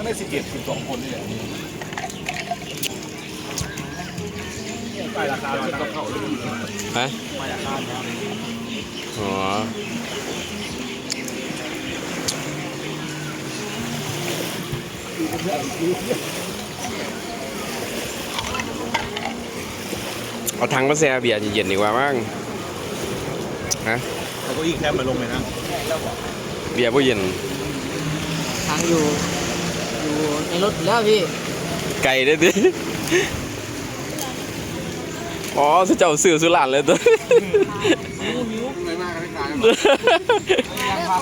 งได้สิบเอ็ดสิบสองคนนี่แหละไปราคาเราจะเข้าเลยฮะมาจากบ้านแล้วอ๋อเอาถังมาแช่เบียร์เย็นๆดีกว่ามั้งฮะแล้วก็อีกแคบมาลงเลยนะเบียร์ผู้เย็นทางอยู่ อยู่ในรถอยู่แล้วพี่ไก่ได้ดิอ๋อสุเจ้าสื่อสุรานเลยตัวไม่มากไม่กลาย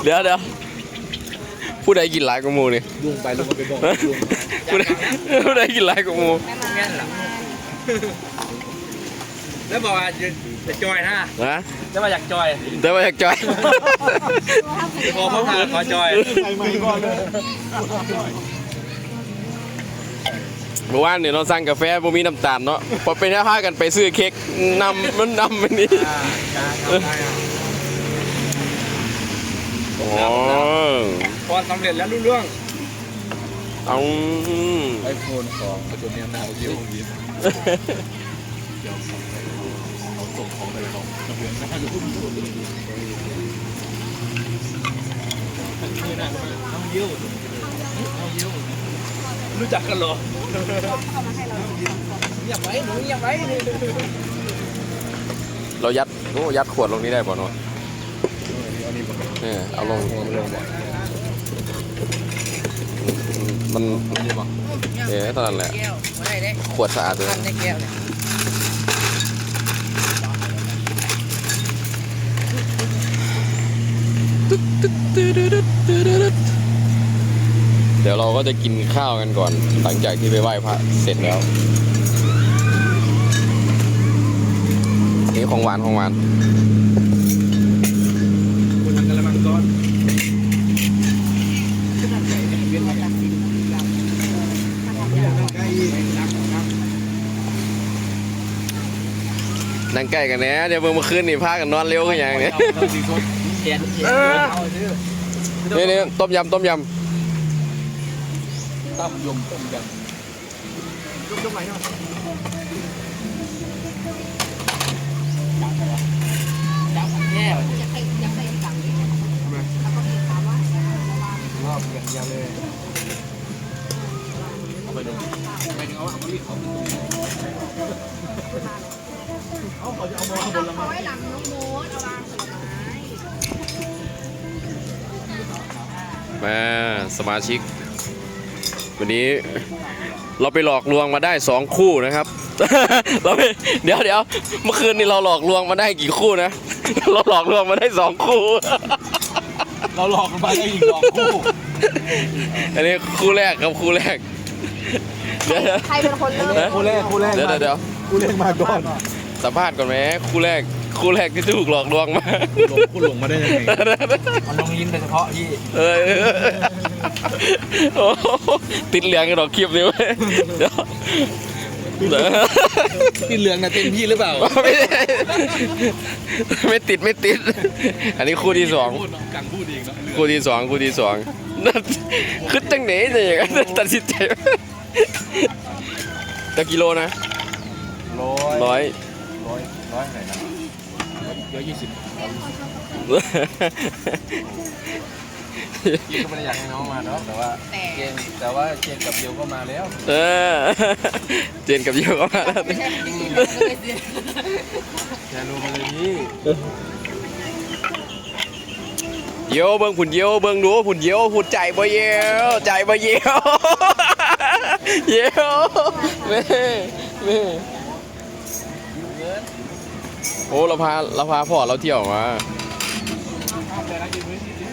เดี๋ยวเดี๋ยวผู้ใดกินหลายกว่าหมูนี่ยุ่งไปแล้วก็ไปบอกผู้ใดผู้ใดกินหลายกว่าหมูงั้นเหรอแล้วบอกว่าจะจะจอยนะนะจะมาอยากจอยแต่ว่าอยากจอยพอเขาพาขอจอยใครไม่ก่อนเลย เมื่อวานเนี่ยเราสั่งกาแฟบ่มีน้ำตาลเนาะพอเป็นแค่พากันไปซื้อเค้กนำมันนำมันนี่อ๋อพอสำเร็จแล้วรุ่งเรื่องเอาไอโฟนสองประจุเนี่ยหนาวเยี่ยวยิ้มเดี๋ยวเขาส่งของไปแล้วทะเบียนหน้ารุ่น รู้จักกันเหรออย่าไว้หนูอย่าไว้เรายัดโอ้ยัดขวดลงนี้ได้ป่ะเนาะอันนี้ผมเนี่ยเอาลงไม่ลงบอกมันไม่ได้บอกเอ๊ะตอนนั้นแหละแก้วไม่ได้เด้ขวดสะอาดเลยทันในแก้วเนี่ยเดี๋ยวเราก็จะกินข้าวกันก่อน หลังจากที่ไปไหว้พระเสร็จแล้วนี่ของหวานของหวานคนทำกระมังซ้อนนั่งใกล้กันแน่เดี๋ยวเมื่อคืนนี่พากันนอนเร็วขึ้นอย่างเนี้ยสีส้มเขียน เขียนเอาซื้อนี่นี่ต้มยำต้มยตั้มยมต้มยลูกต้นไม้เนาะจับแก้วำรอบอย่างเดียวเลยเอาไปดูไม่ถึงเอาเอาไปเขาเอาเขาจะเอามาบนละเอามั้งไว้หลังน้องโมดเอาวางผลไม้มาสมาชิก วันนี้เราไปหลอกลวงมาได้สองคู่นะครับ เราไปเดี๋ยวเดี๋ยวเมื่อคืนนี้เราหลอกลวงมาได้กี่คู่นะ เราหลอกลวงมาได้สองคู่ เราหลอกกันไปได้อีกสองคู่อันนี้คู่แรกครับคู่แรก เดี๋ยวใครเป็นคนเริ่มคู่แรกคู่แรกเดี๋ยวเดี๋ยวเดี๋ยวคู่แรกมาก่อนสัมภาษณ์ก่อนไหมคู่แรกคู่แรกที่ถูกหลอกลวงมาหลงคู่หลงมาได้ยังไงมันลงยินโดยเฉพาะที่ เออ โอ้โหติดเหลืองกันดอกคลิปนี้เว้ยเดี๋ยวเดี๋ยวพี่เหลืองนะเต็มพี่หรือเปล่าไม่ได้ไม่ติดไม่ติด อันนี้คู่ที่สองพูดกังพูดเองเนาะคู่ที่สองคู่ที่สองคือจังไหนจะอย่างนั้นตัดสินใจตะกิโลนะร้อยร้อยร้อยร้อยไหนนะร้อยยี่สิบ พี่ก็ไม่ได้อยากให้น้องมาเนาะแต่ว่าเจนแต่ว่าเจนกับเบลก็มาแล้วเออ เจนกับโยก็มาแล้วแจนรู้มาเลยพี่เยวเบิ่งผุนเยวเบิ่งดูผุนเยวผุนใจบ่เยวใจบ่เยวเยวแม่แม่โอ้เราพาเราพาพ่อเราเที่ยวมาแต่ละยืนพื้นที่